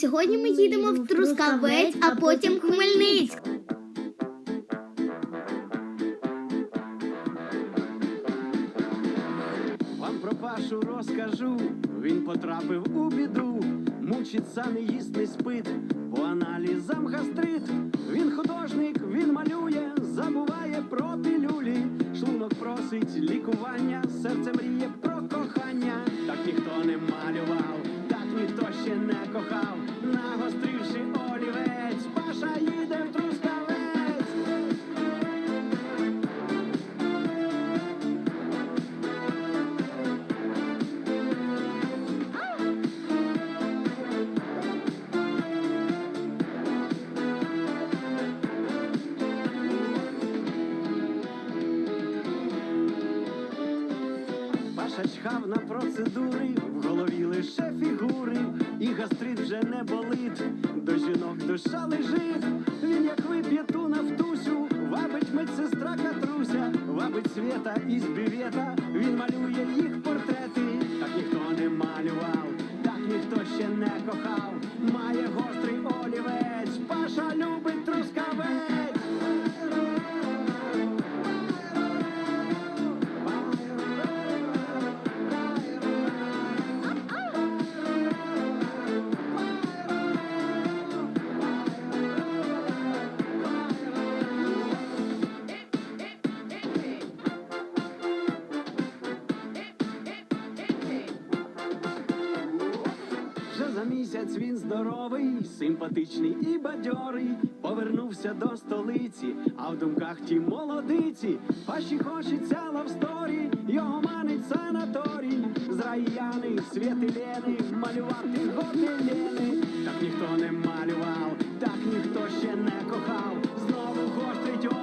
Сьогодні ми їдемо в Трускавець, а потім Хмельницьк. Вам про Пашу розкажу, він потрапив у біду, мучиться, не їсть, не спить, по аналізам гастрит. Він художник, він малює, забуває про пілюлі. Шлунок просить лікування, серце мріє про кохання. Паша чхав на процедури, в голові лише фігури, і гастрит вже не болить, здоровий, симпатичний і бадьорий. Повернувся до столиці, а в думках ті молодиці. Паші хочеться лавсторі, його манить санаторій. З раяни, світи лени, малювати гобелени. Так ніхто не малював, так ніхто ще не кохав. Знову гострить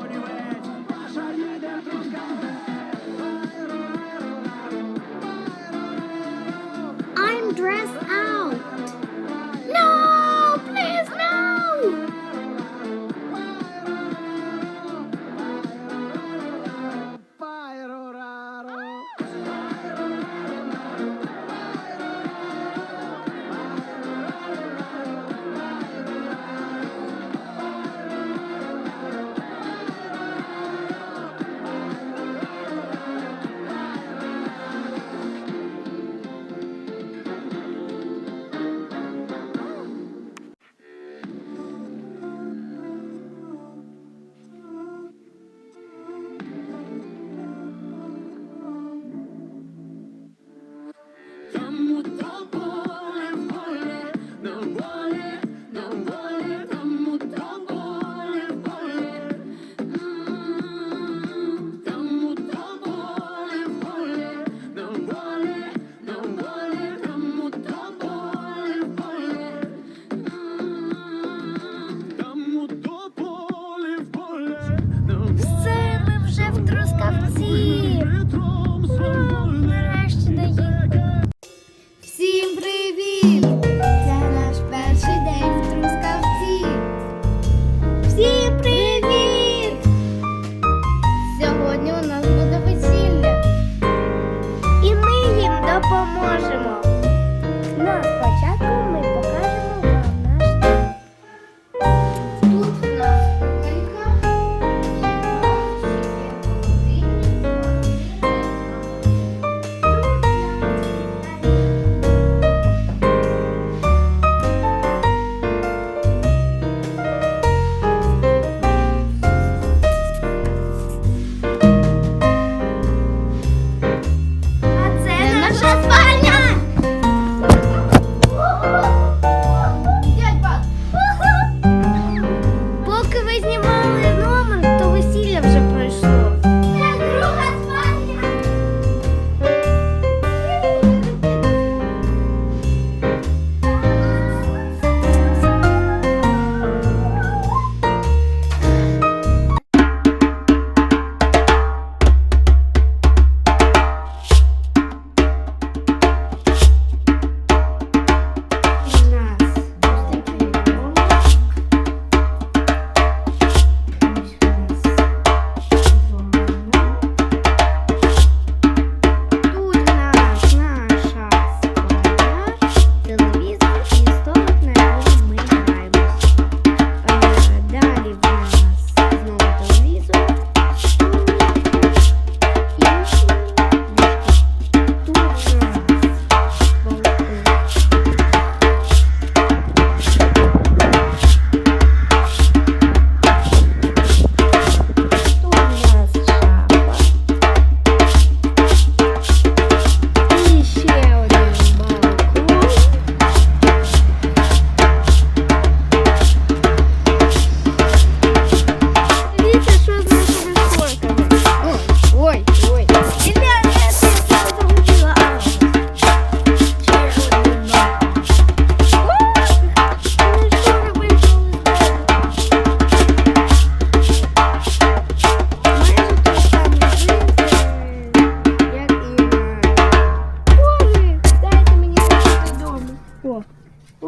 西。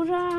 Hurra!